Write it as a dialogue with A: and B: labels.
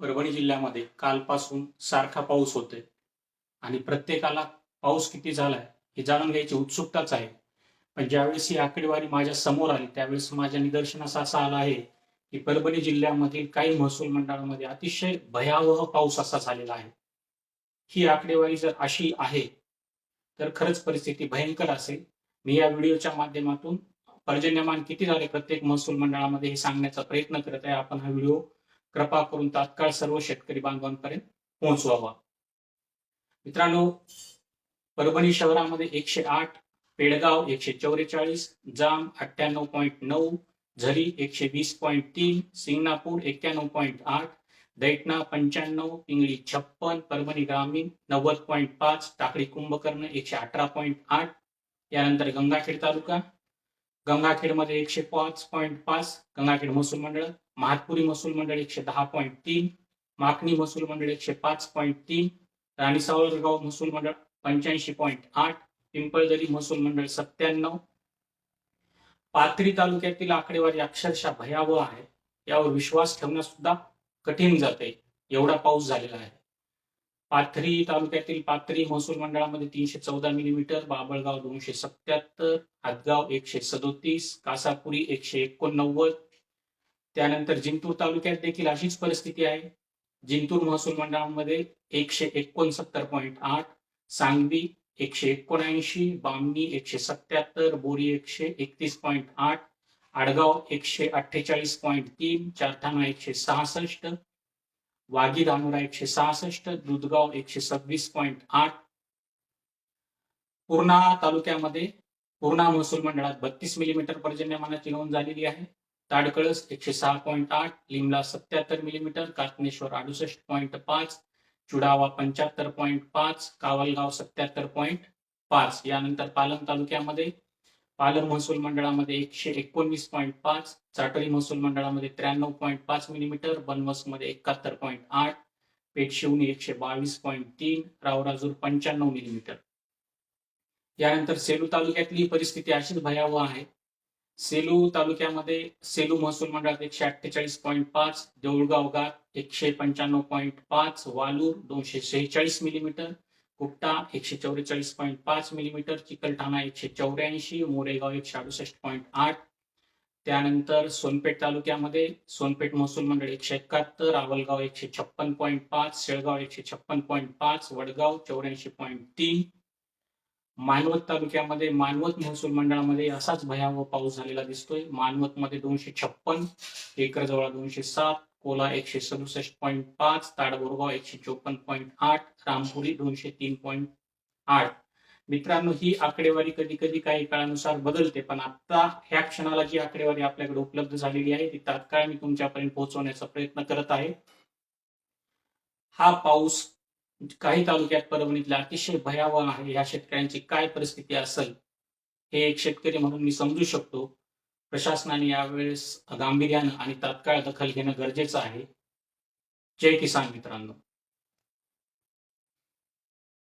A: परभणी जिल्ह्यामध्ये कालपासून सारखा पाऊस होतोय. आणि प्रत्येकाला पाऊस किती झालाय हे जाणून घ्यायची उत्सुकताच आहे. पण ज्यावेळेस ही आकडेवारी माझ्यासमोर आली त्यावेळेस माझ्या निदर्शनास असा आला आहे की परभणी जिल्ह्यामधील काही महसूल मंडळामध्ये अतिशय भयावह पाऊस असा झालेला आहे. ही आकडेवारी जर अशी आहे तर खरंच परिस्थिती भयंकर असेल. मी या व्हिडिओच्या माध्यमातून पर्जन्यमान किती झाले प्रत्येक महसूल मंडळामध्ये हे सांगण्याचा प्रयत्न करत आहे. आपण हा व्हिडिओ कृपा करून तात्काळ सर्व शेतकरी बांधवांपर्यंत पोहोचवावा. मित्रांनो परभणी शहरामध्ये एकशे आठ पेडगाव एकशे चौवेचाळीस जाम अठ्ठ्याण्णव पॉईंट नऊ झरी एकशे वीस पॉईंट तीन सिंगणापूर एक्क्याण्णव पॉईंट आठ दैटणा पंच्याण्णव पिंगळी छप्पन परभणी ग्रामीण नव्वद पॉईंट पाच टाकळी कुंभकर्ण एकशे अठरा पॉईंट आठ यानंतर गंगाखेड तालुका गंगाखेडमध्ये एकशे पाच पॉईंट पाच गंगाखेड महसूल मंडळ महातपुरी महसूल मंडळ एकशे दहा पॉईंट तीन माकणी महसूल मंडळ एकशे पाच पॉईंट तीन राणी सावरगाव महसूल मंडळ पंच्याऐंशी पॉईंट आठ पिंपळदरी महसूल मंडळ सत्त्याण्णव. पाथरी तालुक्यातील आकडेवारी अक्षरशः भयावह आहे. यावर विश्वास ठेवणं सुद्धा कठीण जाते एवढा पाऊस झालेला आहे. पाथरी तालुक्यातील पाथरी महसूल मंडळामध्ये तीनशे चौदा मिलीमीटर बाबळगाव दोनशे सत्याहत्तर हातगाव एकशे सदोतीस कासापुरी एकशे एकोणनव्वद त्यानंतर जिंतूर तालुक्यात देखील अशीच परिस्थिती आहे. जिंतूर महसूल मंडळामध्ये एकशे एकोणसत्तर पॉईंट आठ सांगवी एकशे एकोणऐंशी बामणी एकशे सत्याहत्तर बोरी एकशे एकतीस पॉईंट आठ आडगाव एकशे अठ्ठेचाळीस पॉईंट तीन चारठाणा एकशे सहासष्ट वागी धानोरा एकशे सहासष्ट दुधगाव एकशे सव्वीस पॉईंट आठ पूर्णा तालुक्यामध्ये पूर्णा महसूल मंडळात बत्तीस मिलीमीटर पर्जन्यमानाची नोंद झालेली आहे. ताडकळस एकशे सहा पॉईंट आठ लिमला सत्याहत्तर मिलीमीटर कातनेश्वर अडुसष्ट पॉईंट पाच चुडावा पंच्याहत्तर पॉईंट पाच कावलगाव सत्याहत्तर पॉईंट पाच. यानंतर पालम तालुक्यामध्ये पालम महसूल मंडळामध्ये एकशे एकोणवीस पॉईंट पाच चाटरी महसूल मंडळामध्ये त्र्याण्णव पॉईंट पाच मिलीमीटर बनवसमध्ये एकाहत्तर पॉईंट आठ पेटशिवनी एकशे बावीस पॉईंट तीन रावराजूर पंच्याण्णव मिलीमीटर यानंतर सेलू तालुक्यातली परिस्थिती अशीच भयावह आहे. सेलू तालुक्यामध्ये सेलू महसूल मंडळात एकशे अठ्ठेचाळीस पॉईंट पाच देऊळगाव गात एकशे पंच्याण्णव पॉईंट पाच वालूर दोनशे शेहेचाळीस मिलीमीटर कुट्टा एकशे चौवेचाळीस पॉईंट पाच मिलीमीटर चिकलठाणा एकशे चौऱ्याऐंशी मोरेगाव एकशे अडुसष्ट पॉईंट आठ. त्यानंतर सोनपेठ तालुक्यामध्ये सोनपेठ महसूल मंडळ एकशे एकाहत्तर आवलगाव एकशे छप्पन पॉईंट पाच शेळगाव एकशे छप्पन पॉईंट पाच वडगाव चौऱ्याऐंशी पॉईंट तीन. मानवत तालुक्यामध्ये मानवत महसूल मंडळामध्ये असाच भयावह पाऊस झालेला दिसतोय. मानवत मध्ये दोनशे छप्पन एकरजवळ दोनशे सात कोला एकशे सदुसष्ट पॉईंट पाच ताडबोरगाव एकशे चोपन्न पॉईंट आठ रामपुरी दोनशे तीन पॉईंट आठ. मित्रांनो ही आकडेवारी कधी कधी काही काळानुसार बदलते पण आता ह्या क्षणाला जी आकडेवारी आपल्याकडे उपलब्ध झालेली आहे ती तात्काळ मी तुमच्यापर्यंत पोहोचवण्याचा प्रयत्न करत आहे. हा पाऊस काही तालुक्यात परभणीतल्या अतिशय भयावह आहे या शेतकऱ्यांची काय परिस्थिती असेल हे एक शेतकरी म्हणून मी समजू शकतो. प्रशासनाने यावेळेस गांभीर्यानं आणि तात्काळ दखल घेणं गरजेचं आहे. जय किसान मित्रांनो.